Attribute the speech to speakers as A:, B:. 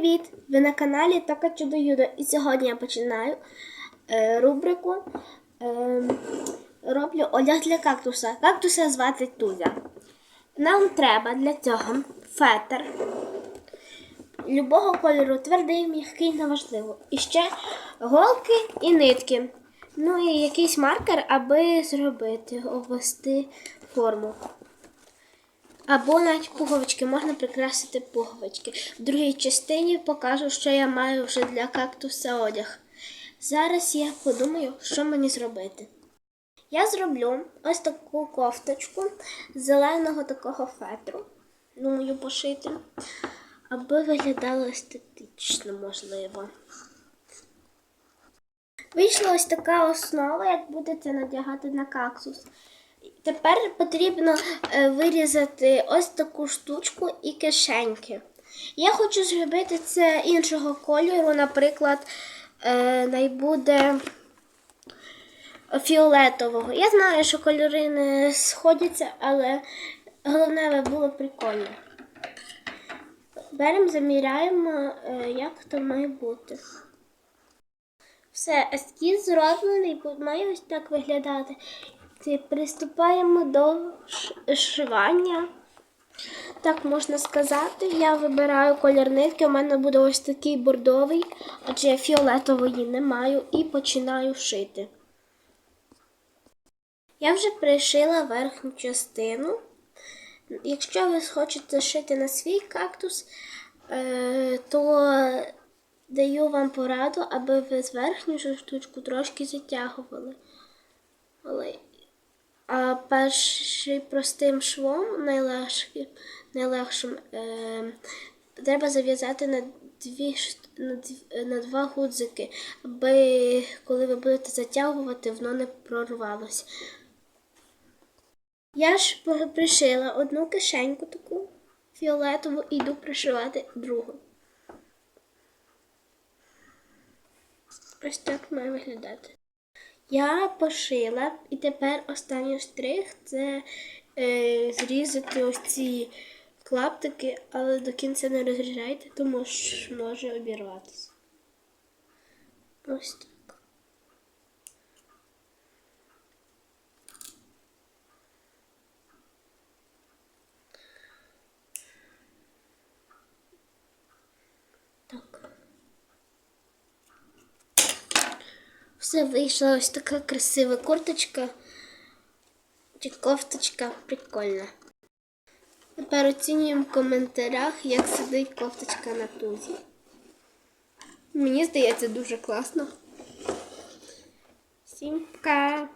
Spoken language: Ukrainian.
A: Привіт! Ви на каналі Тока Чудо Юдо. І сьогодні я починаю е, рубрику е, Роблю одяг для кактуса. Кактуса звати Тузя. Нам треба для цього фетр любого кольору, твердий, м'який, неважливо. І ще голки і нитки. Ну і якийсь маркер, аби зробити, обвести форму. Або навіть пуговички, можна прикрасити пуговички. В другій частині покажу, що я маю вже для кактуса одяг. Зараз я подумаю, що мені зробити. Я зроблю ось таку кофточку зеленого такого фетру. Думаю, пошити, аби виглядало естетично, можливо. Вийшла ось така основа, як будете надягати на кактус. Тепер потрібно е, вирізати ось таку штучку і кишеньки. Я хочу зробити це іншого кольору, наприклад, е, най буде фіолетового. Я знаю, що кольори не сходяться, але головне було прикольно. Беремо, заміряємо, е, як то має бути. Все, ескіз зроблений, має ось так виглядати. Приступаємо до шивання. Так можна сказати. Я вибираю колір нитки. У мене буде ось такий бордовий, адже я фіолетової не маю, і починаю шити. Я вже пришила верхню частину. Якщо ви хочете шити на свій кактус, е, то даю вам пораду, аби ви з верхню штучку трошки затягували. Першим простим швом, найлегшим, найлегшим е, треба зав'язати на, дві, на, дві- на два гудзики, аби коли ви будете затягувати, воно не прорвалося. Я ж пришила одну кишеньку таку фіолетову і йду пришивати другу. Ось так має виглядати. Я пошила, і тепер останній штрих це е, зрізати ось ці клаптики, але до кінця не розрізайте, тому що може обірватися. Ось так. Все вийшла ось така красива курточка чи кофточка прикольна. Тепер оцінюємо в коментарях, як сидить кофточка на тузі. Мені здається дуже класно. Всім пока!